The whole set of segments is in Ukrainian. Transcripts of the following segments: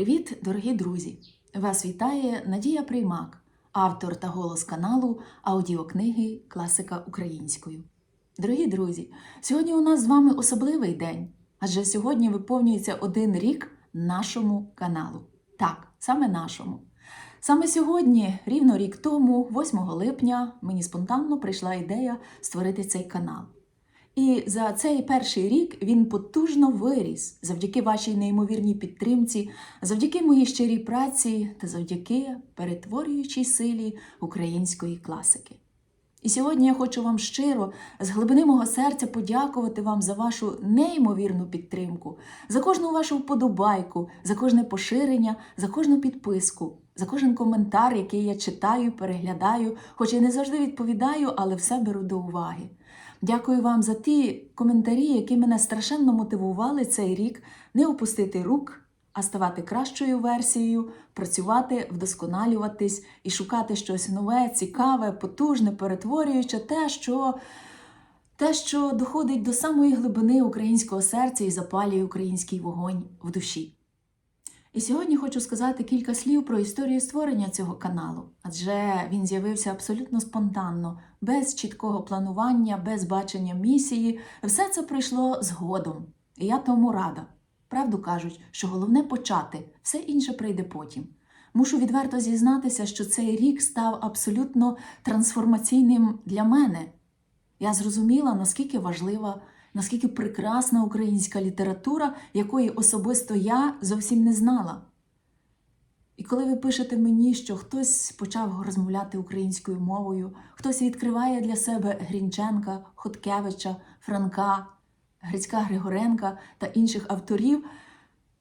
Привіт, дорогі друзі! Вас вітає Надія Приймак, автор та голос каналу аудіокниги Класика українською. Дорогі друзі, сьогодні у нас з вами особливий день, адже сьогодні виповнюється один рік нашому каналу. Так, саме нашому. Саме сьогодні, рівно рік тому, 8 липня, мені спонтанно прийшла ідея створити цей канал. І за цей перший рік він потужно виріс завдяки вашій неймовірній підтримці, завдяки моїй щирій праці та завдяки перетворюючій силі української класики. І сьогодні я хочу вам щиро, з глибини мого серця подякувати вам за вашу неймовірну підтримку, за кожну вашу вподобайку, за кожне поширення, за кожну підписку, за кожен коментар, який я читаю, переглядаю, хоч і не завжди відповідаю, але все беру до уваги. Дякую вам за ті коментарі, які мене страшенно мотивували цей рік не опустити рук, а ставати кращою версією, працювати, вдосконалюватись і шукати щось нове, цікаве, потужне, перетворюючи те, що, те, що доходить до самої глибини українського серця і запалює український вогонь в душі. І сьогодні хочу сказати кілька слів про історію створення цього каналу, адже він з'явився абсолютно спонтанно, без чіткого планування, без бачення місії. Все це прийшло згодом. І я тому рада. Правду кажуть, що головне почати, все інше прийде потім. Мушу відверто зізнатися, що цей рік став абсолютно трансформаційним для мене. Я зрозуміла, наскільки важлива, наскільки прекрасна українська література, якої особисто я зовсім не знала. І коли ви пишете мені, що хтось почав розмовляти українською мовою, хтось відкриває для себе Грінченка, Хоткевича, Франка, Грицька Григоренка та інших авторів,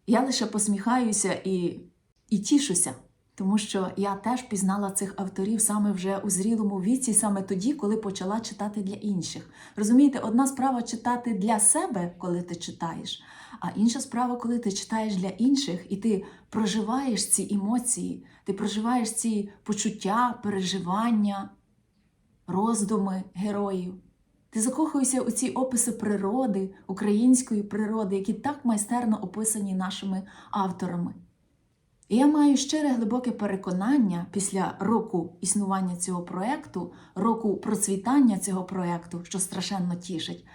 я лише посміхаюся і, і тішуся, тому що я теж пізнала цих авторів саме вже у зрілому віці, саме тоді, коли почала читати для інших. Розумієте, одна справа читати для себе, коли ти читаєш, а інша справа, коли ти читаєш для інших, і ти проживаєш ці емоції, ти проживаєш ці почуття, переживання, роздуми героїв. Ти закохуєшся у ці описи природи, української природи, які так майстерно описані нашими авторами. І я маю щире глибоке переконання після року існування цього проєкту, року процвітання цього проєкту, що страшенно тішить,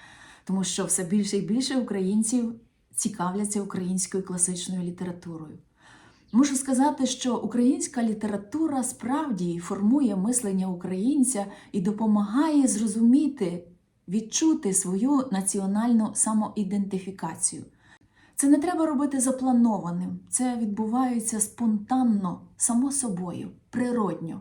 тому що все більше і більше українців цікавляться українською класичною літературою. Можу сказати, що українська література справді формує мислення українця і допомагає зрозуміти, відчути свою національну самоідентифікацію. Це не треба робити запланованим, це відбувається спонтанно, само собою, природньо.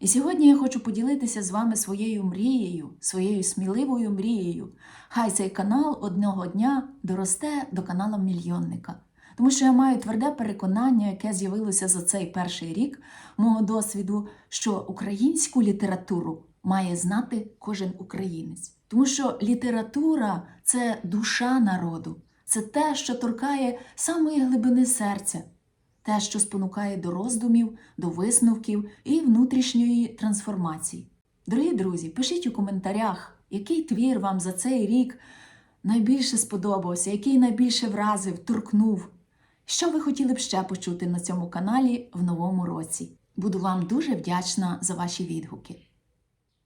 І сьогодні я хочу поділитися з вами своєю мрією, своєю сміливою мрією. Хай цей канал одного дня доросте до канала мільйонника. Тому що я маю тверде переконання, яке з'явилося за цей перший рік мого досвіду, що українську літературу має знати кожен українець. Тому що література це душа народу, це те, що торкає самої глибини серця, те, що спонукає до роздумів, до висновків і внутрішньої трансформації. Дорогі друзі, пишіть у коментарях, який твір вам за цей рік найбільше сподобався, який найбільше вразив, торкнув. Що ви хотіли б ще почути на цьому каналі в новому році? Буду вам дуже вдячна за ваші відгуки.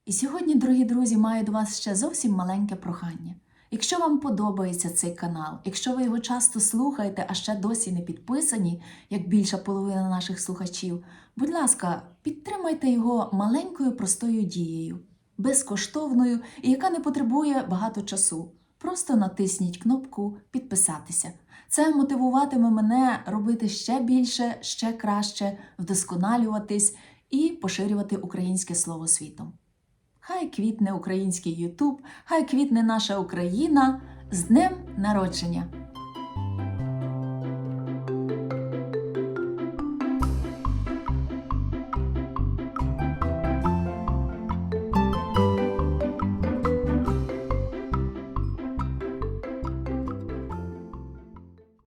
І сьогодні, дорогі друзі, маю до вас ще зовсім маленьке прохання. Якщо вам подобається цей канал, якщо ви його часто слухаєте, а ще досі не підписані, як більша половина наших слухачів, будь ласка, підтримайте його маленькою простою дією, безкоштовною і яка не потребує багато часу. Просто натисніть кнопку Підписатися. Це мотивуватиме мене робити ще більше, ще краще, вдосконалюватись і поширювати українське слово світом. Хай квітне український Ютуб, хай квітне наша Україна з днем народження!